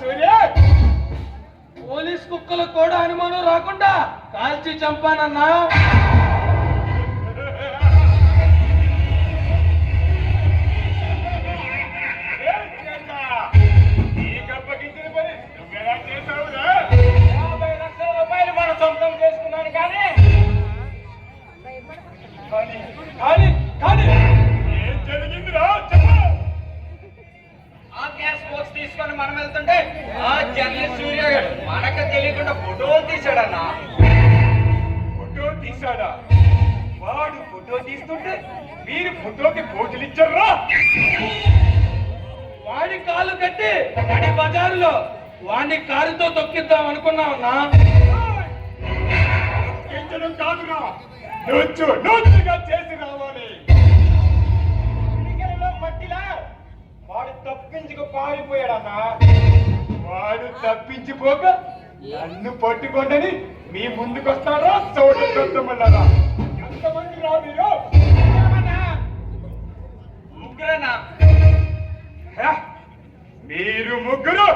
సూర్య! Police కుక్కలు కూడా అనుమానం రాకుండా కాల్చి చంపానన్నా? వెళ్తుంటే ఆ జర్నలిస్ట్ సూర్య గారు మనకు తెలియకుండా ఫోటోలు తీశాడన్నా? ఫోటో తీశాడా? వాడు ఫోటో తీస్తుంటే మీరు ఫోటోకి పోజులు ఇచ్చారా? వాడి కాలు కట్టి వాడి బజారులో వాడిని కారుతో తొక్కిద్దాం అనుకున్నామన్నా ఎంచడం కాదురా నొచ్చు నొచ్చుగా చేసి రావా. వాడు తప్పించుకు పారిపోయాడన్నా వాడు తప్పించిపోక నన్ను పట్టుకోండి మీ ముందుకొస్తారా? చోటొద్దమన్నారా ఎంతమంది రా మీరు? ముగ్గురన్నా మీరు ముగ్గురు?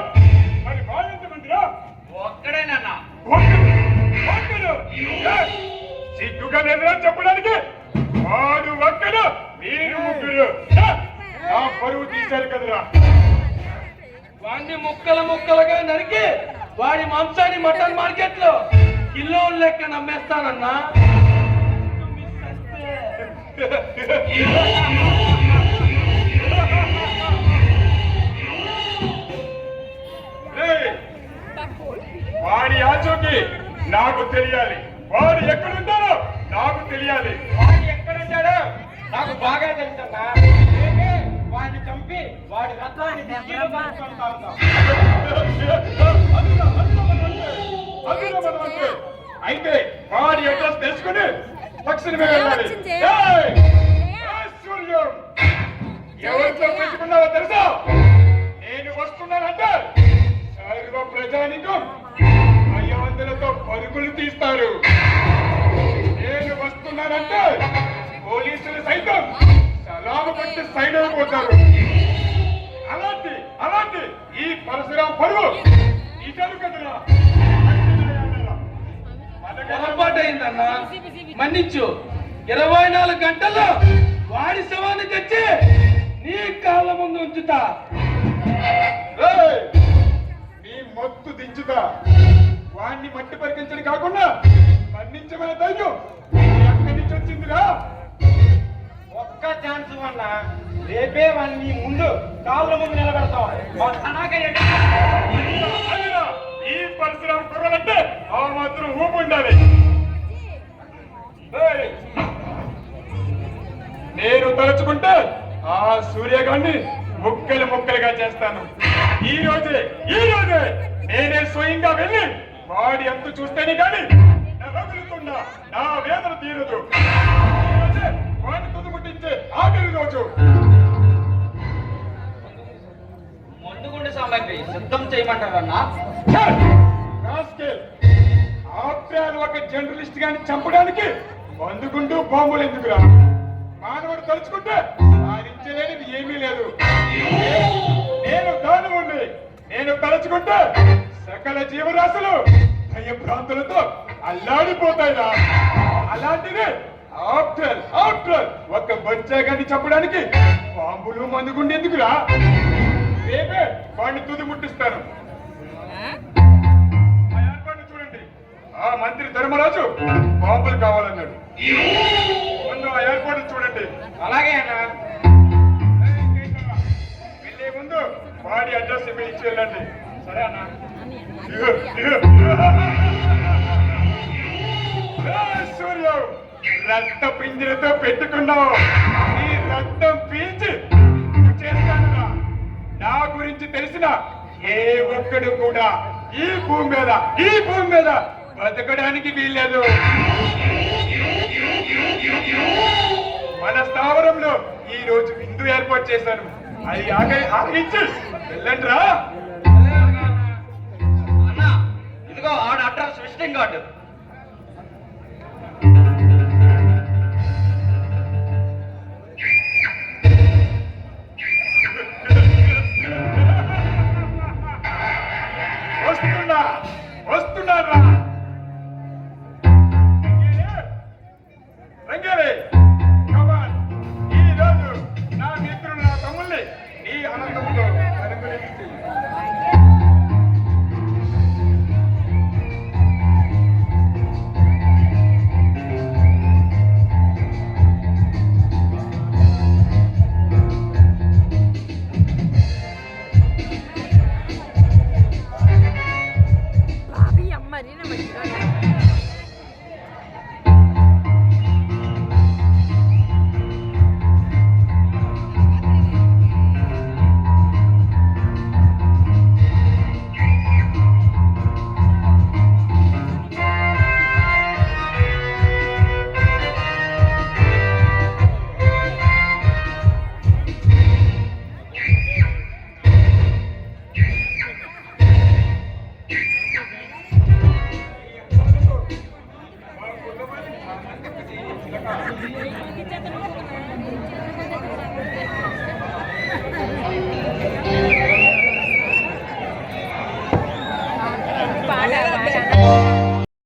మరి వాళ్ళెంతమంది రా ఒక్కడేనన్నా. ఒక్కడు. సిగ్గుగా లేదురా చెప్పు. వాడిని ముక్కలు ముక్కలుగా నరికి వాడి మాంసాన్ని మటన్ మార్కెట్లో కిలో లెక్క నమ్మేస్తానన్నా! వాడి ఆచూకి నాకు తెలియాలి. వాడు ఎక్కడుంటారో నాకు తెలియాలి. వాడు ఎక్కడుంటాడో నాకు బాగా తెలుసన్నా. రేపే వాడిని చంపి వాడి రథాన్ని. అయితే వాడి అడ్రస్ తెలుసుకుని తక్షణమే వెళ్ళాలి! ఎవరితో పెట్టుకున్నావో తెలుసా? నేను వస్తున్నానంటే సర్వ ప్రజానికం భయవంతులతో పరుగులు తీస్తారు. నేను వస్తున్నానంటే పోలీసులు సైతం సలాము పట్టి సైడ్ అయిపోతారు అలాంటి అలాంటి ఈ పరశురాం పరువు ఇతరు కదరా పొరపాటు అయిందన్నా. మన్నించు. ఇరవై నాలుగు గంటల్లో వాడి శవాన్ని తెచ్చి నీ కాళ్ళ ముందు ఉంచుతా! నీ మొత్తు దించుతా. వాణ్ణి మట్టి పరికించడం కాకుండా మన్నించమనే ధైర్యం ఎక్కడి నుంచి వచ్చిందిరా. ఒక్క ఛాన్స్ వల్ల రేపే వాడిని ముందు కాళ్ళ ముందు నిలబెడతాం. ఈ పరిశ్రమ కుర్రలంటే ఆ మాత్రం ఊపు ఉండాలి. నేను తలుచుకుంటే ఆ సూర్యగాన్ని ముక్కలు ముక్కలుగా చేస్తాను. ఈ రోజే ఈ రోజే నేనే స్వయంగా వెళ్ళి వాడి అంతు చూస్తేనే కానీ నా వేదన తీరదు. ఈ తుదుముట్టించే ఆఖరి రోజు. మందుగుండు సామాగ్రి సిద్ధం చేయమంటారన్నా. ఆప్యాలు ఒక జర్నలిస్ట్ గాని చంపడానికి మందుగుండు బాంబులు ఎందుకురా? మానవుడు తలుచుకుంటే సాధించలేనిది ఏమీ లేదు. నేను దానవుణ్ణి. నేను తలుచుకుంటే సకల జీవరాశులు భయభ్రాంతులతో అల్లాడిపోతాయిరా. అలాంటిది ఆఫ్టర్ ఆఫ్టర్ ఒక బచ్చాగాన్ని చంపడానికి బాంబులు మందుగుండు ఎందుకురా? రేపే వాడిని తుది ముట్టిస్తాను. చూడండి. ఆ మంత్రి ధర్మరాజు బాంబులు కావాలన్నాడు. ముందు ఆ ఏర్పాటు చూడండి. అలాగే అన్నా. వెళ్ళే ముందు వాడి అడ్రస్ ఇచ్చి వెళ్ళండి. సరే అన్న. సూర్యం రక్త పింజలతో పెట్టుకున్నావు. నీ రక్తం పీల్చి చేస్తానురా నా గురించి తెలిసిన ఏ ఒక్కడు కూడా ఈ భూమి మీద ఈ భూమి మీద బతకడానికి వీల్లేదు. మన స్థావరంలో ఈ రోజు విందు ఏర్పాటు చేశాను. అది ఆగ ఆగించి వెళ్ళండి రా. ఇదిగో ఆడ అడ్రస్ విజిటింగ్ కార్డు. నీ ఆనందంతో పాట పాట